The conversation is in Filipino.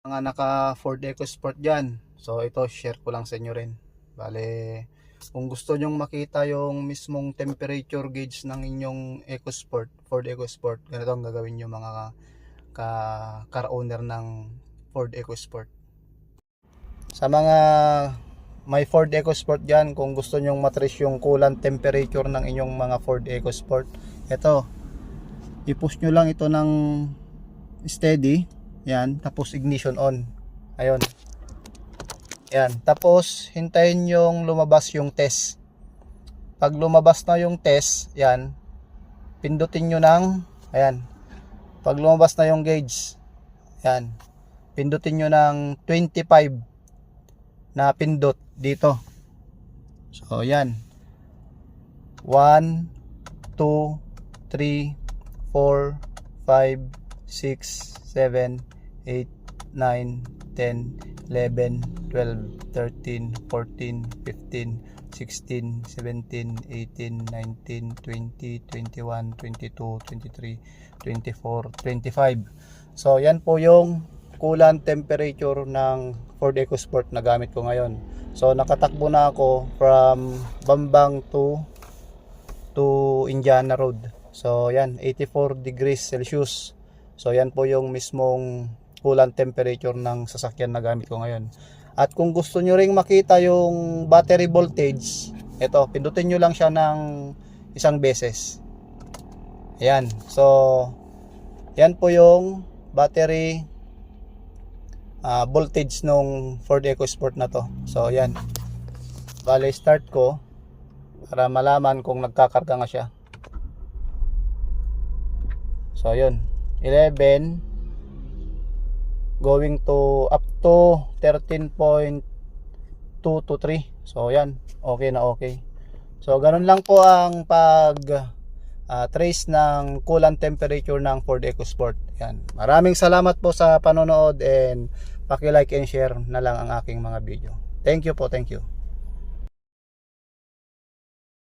mga naka Ford EcoSport dyan. So ito share ko lang sa inyo rin. Bale, kung gusto nyong makita yung mismong temperature gauge ng inyong EcoSport, Ford EcoSport, ganito ang gagawin nyo mga ka car owner ng Ford EcoSport. Sa mga may Ford EcoSport dyan, kung gusto nyong matrace yung coolant temperature ng inyong mga Ford EcoSport, ito, i-push nyo lang ito ng steady, yan, tapos ignition on. Ayun. Yan, tapos hintayin yung lumabas yung test. Pag lumabas na yung test, yan, pindutin nyo ng, ayan, pag lumabas na yung gauge, yan, pindutin nyo ng 25 na pindot dito. So, yan. 1, 2, 3, 4, 5, 6, 7, 8, 9, 10, 11, 12, 13, 14, 15, 16, 17, 18, 19, 20, 21, 22, 23, 24, 25. So, yan po yung coolant temperature ng Ford EcoSport na gamit ko ngayon. So, nakatakbo na ako from Bambang to to Indiana Road. So, yan, 84 degrees Celsius. So, yan po yung mismong coolant temperature ng sasakyan na gamit ko ngayon. At kung gusto nyo ring makita yung battery voltage, ito, pindutin nyo lang siya ng isang beses. Ayan. So, yan po yung battery ah, voltage nung Ford EcoSport na to. So, yan. Bale, start ko para malaman kung nagkakarga nga siya. So, yun. 11 going to up to 13.2 to 3. So, yan. Okay na okay. So, ganun lang po ang pag ah, trace ng coolant temperature ng Ford EcoSport. Yan. Maraming salamat po sa panonood and paki-like and share na lang ang aking mga video. Thank you po, thank you.